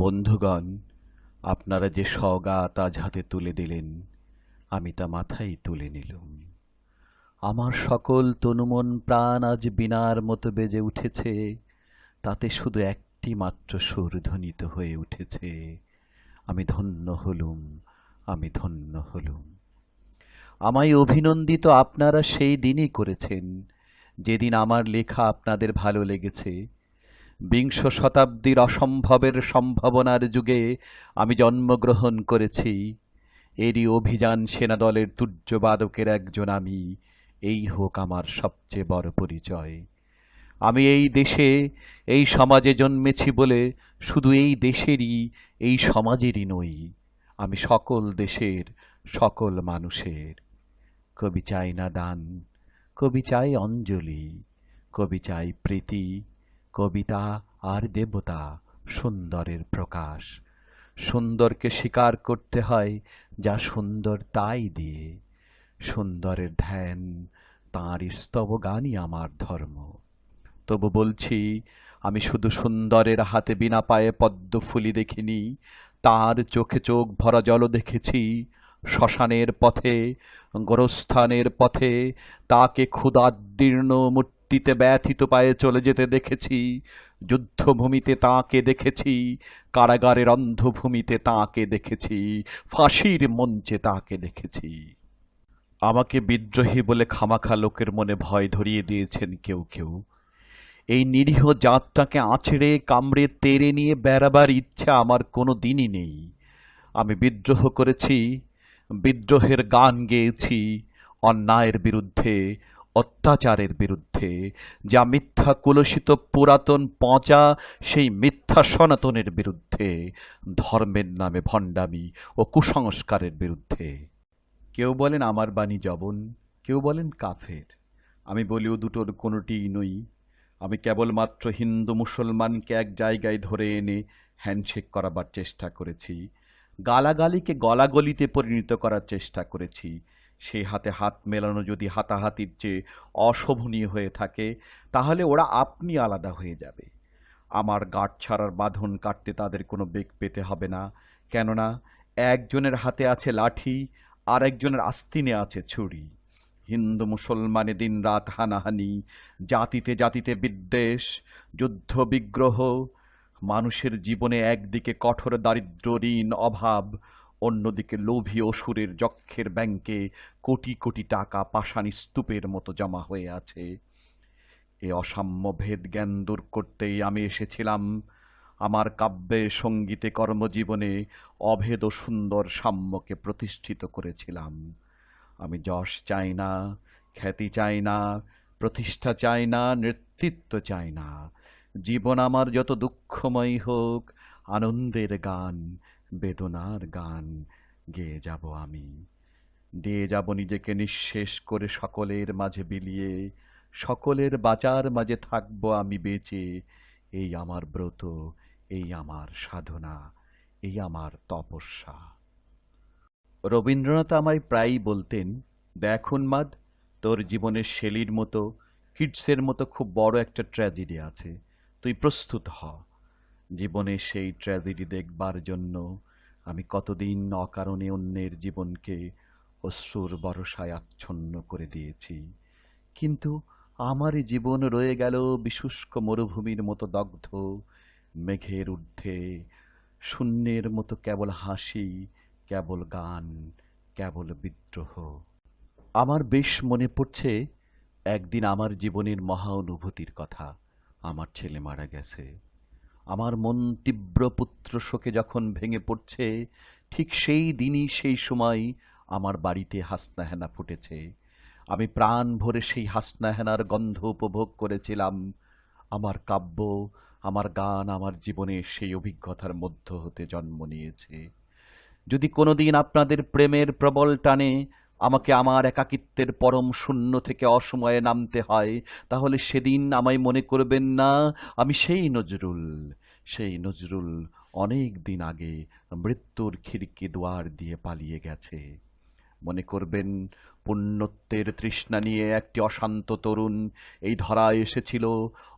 বন্ধুগণ, আপনারা যে সওগাত আজ হাতে তুলে দিলেন, আমি তা মাথায় তুলে নিলুম। আমার সকল তনুমন প্রাণ আজ বিনার মতো বেজে উঠেছে, তাতে শুধু একটি মাত্র সুর ধ্বনিত হয়ে উঠেছে। আমি ধন্য হলুম, আমি ধন্য হলুম। আমায় অভিনন্দিত আপনারা সেই দিনই করেছেন, যেদিন আমার লেখা আপনাদের ভালো লেগেছে। বিংশ শতাব্দীর অসম্ভবের সম্ভাবনার যুগে আমি জন্মগ্রহণ করেছি। এরই অভিযান সেনাদলের তুর্যবাদকের একজন আমি। এই হোক আমার সবচেয়ে বড় পরিচয়। আমি এই দেশে, এই সমাজে জন্মেছি বলে শুধু এই দেশেরই, এই সমাজেরই নই, আমি সকল দেশের, সকল মানুষের। কবি চাই না দান কবি চাই অঞ্জলি, কবি চাই প্রীতি কবিতা আর দেবতা সুন্দরের প্রকাশ। সুন্দরকে স্বীকার করতে হয় যা সুন্দর তাই দিয়ে। সুন্দরের ধ্যান, তাঁর স্তব গানই আমার ধর্ম। তবু বলছি, আমি শুধু সুন্দরের হাতে বিনা পায়ে পদ্ম ফুলি দেখিনি, তার চোখে চোখ ভরা জল দেখেছি। শ্মশানের পথে, গোরস্থানের পথে, তাকে ক্ষুদাদীর্ণ মূর্তিতে ব্যথিত পায়ে চলে যেতে দেখেছি। যুদ্ধভূমিতে তাকে দেখেছি। কারাগারের অন্ধভূমিতে তাকে দেখেছি। ফাঁসির মঞ্চে তাকে দেখেছি। আমাকে বিদ্রোহী বলে খামাখা লোকের মনে ভয় ধরিয়ে দিয়েছেন কেউ কেউ। এই নিরীহ জাতটাকে আছড়ে কামড়ে, তেড়ে নিয়ে বেড়াবার ইচ্ছা আমার কোনো দিনই নেই। আমি বিদ্রোহ করেছি, বিদ্রোহের গান গেয়েছি, অন্যায়ের বিরুদ্ধে অত্যাচারের বিরুদ্ধে। যা মিথ্যা কুলসিত পুরাতন পচা, সেই মিথ্যা সনাতনের বিরুদ্ধে। ধর্মের নামে ভণ্ডামি ও কুসংস্কারের বিরুদ্ধে। কেউ বলেন আমার বাণী জবন, কেউ বলেন কাফের। আমি বলিও দুটোর কোনোটিই নই। আমি কেবলমাত্র হিন্দু মুসলমানকে এক জায়গায় ধরে এনে হ্যান্ডশেক করাবার চেষ্টা করেছি। গালাগালিকে গলাগলিতে পরিণত করার চেষ্টা করেছি। সেই হাতে হাত মেলানো যদি হাতাহাতির চেয়ে অশোভনীয় হয়ে থাকে, তাহলে ওরা আপনি আলাদা হয়ে যাবে। আমার গাঁট ছাড়ার বাঁধন কাটতে তাদের কোনো বেগ পেতে হবে না। কেননা, একজনের হাতে আছে লাঠি আর একজনের আস্তিনে আছে ছুরি। হিন্দু মুসলমানে দিন রাত হানাহানি, জাতিতে জাতিতে বিদ্বেষ, যুদ্ধ বিগ্রহ, মানুষের জীবনে একদিকে কঠোর দারিদ্র ঋণ, অভাব অন্যদিকে লোভী অসুরের যক্ষের ব্যাংকে কোটি কোটি টাকা পাষাণী স্তূপের মতো জমা হয়ে আছে। এ অসাম্য ভেদ জ্ঞান দূর করতেই আমি এসেছিলাম। আমার কাব্যে, সঙ্গীতে, কর্মজীবনে অভেদ ও সুন্দর সাম্যকে প্রতিষ্ঠিত করেছিলাম। আমি যশ চাই না, খ্যাতি চাই না, প্রতিষ্ঠা চাই না, নেতৃত্ব চাই না। জীবন আমার যত দুঃখময় হোক, আনন্দের গান বেদনার গান গেয়ে যাব আমি। দিয়ে যাব নিজেকে নিঃশেষ করে সকলের মাঝে বিলিয়ে, সকলের বাঁচার মাঝে থাকব আমি বেঁচে। এই আমার ব্রত, এই আমার সাধনা, এই আমার তপস্যা। রবীন্দ্রনাথ আমায় প্রায়ই বলতেন, দেখ উন্মাদ, তোর জীবনের শেলির মতো, কিডসের মতো খুব বড় একটা ট্র্যাজেডি আছে। তুই প্রস্তুত হ। জীবনে সেই ট্র্যাজেডি দেখবার জন্য আমি কতদিন অকারণে অন্যের জীবনকে অশ্রুর বরসায় আচ্ছন্ন করে দিয়েছি। কিন্তু আমার জীবন রয়ে গেল বিশুষ্ক মরুভূমির মতো দগ্ধ, মেঘের ঊর্ধ্বে, শূন্যের মতো কেবল হাসি, কেবল গান, কেবল বিদ্রোহ। আমার বেশ মনে পড়ছে, একদিন আমার জীবনের মহা অনুভূতির কথা। আমার ছেলে মারা গেছে। আমার মন তীব্র পুত্র শোকে যখন ভেঙে পড়ছে, ঠিক সেই দিনই সেই সময় আমার বাড়িতে হাসনাহেনা ফুটেছে। আমি প্রাণ ভরে সেই হাসনাহেনার গন্ধ উপভোগ করেছিলাম। আমার কাব্য, আমার গান আমার জীবনে সেই অভিজ্ঞতার মধ্য হতে জন্ম নিয়েছে। যদি কোনোদিন আপনাদের প্রেমের প্রবল টানে আমাকে আমার একাকিত্বের পরম শূন্য থেকে অসময়ে নামতে হয়, তাহলে সেদিন আমায় মনে করবেন না, আমি সেই নজরুল। সেই নজরুল অনেক দিন আগে মৃত্যুর খিড়কি দুয়ার দিয়ে পালিয়ে গেছে। মনে করবেন, পুণ্যত্বের তৃষ্ণা নিয়ে একটি অশান্ত তরুণ এই ধরা এসেছিল।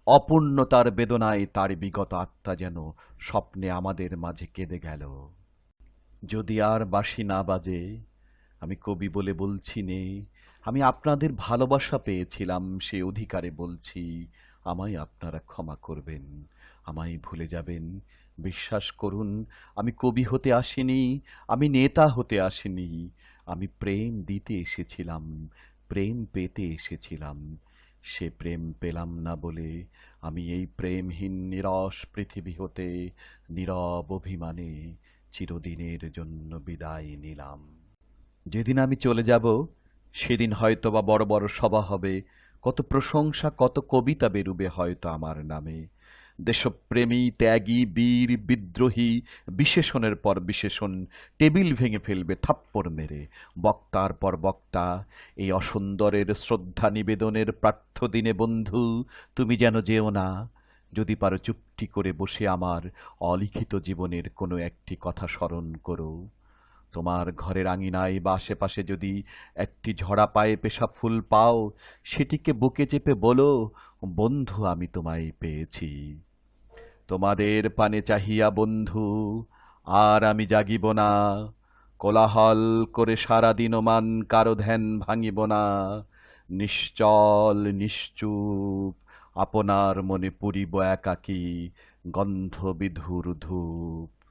অপূর্ণতার বেদনায় তার বিগত আত্মা যেন স্বপ্নে আমাদের মাঝে কেঁদে গেল। যদি আর বাসি না বাজে, আমি কবি বলে বলছি নে, আমি আপনাদের ভালোবাসা পেয়েছিলাম, সে অধিকারে বলছি। আমায় আপনারা ক্ষমা করবেন, আমায় ভুলে যাবেন। বিশ্বাস করুন, আমি কবি হতে আসিনি, আমি নেতা হতে আসিনি, আমি প্রেম দিতে এসেছিলাম, প্রেম পেতে এসেছিলাম। সে প্রেম পেলাম না বলে আমি এই প্রেমহীন, নিরস পৃথিবী হতে নীরব অভিমানে চিরদিনের জন্য বিদায় নিলাম। যেদিন আমি চলে যাব, সেদিন হয়তো বা বড় বড় সভা হবে কত প্রশংসা, কত কবিতা বেরুবে হয়তো আমার নামে। দেশপ্রেমী, ত্যাগী, বীর, বিদ্রোহী, বিশেষণের পর বিশেষণ, টেবিল ভেঙে ফেলবে থাপ্পড় মেরে। বক্তার পর বক্তা, এই অসুন্দরের শ্রদ্ধা নিবেদনের প্রার্থ দিনে বন্ধু, তুমি যেন যেও না। যদি পারো চুপটি করে বসে আমার অলিখিত জীবনের কোনো একটি কথা স্মরণ করো। তোমার ঘরের আঙিনায় বা আশেপাশে যদি একটি ঝরা পায়ে পেশা ফুল পাও, সেটিকে বুকে চেপে বলো, বন্ধু, আমি তোমায় পেয়েছি। তোমাদের পানে চাহিয়া বন্ধু, আর আমি জাগিব না। কোলাহল করে সারাদিন মান কারও ধ্যান ভাঙিব না। নিশ্চল, নিশ্চুপ, আপনার মনে পুরিব একাকী গন্ধ বিধুর ধূপ।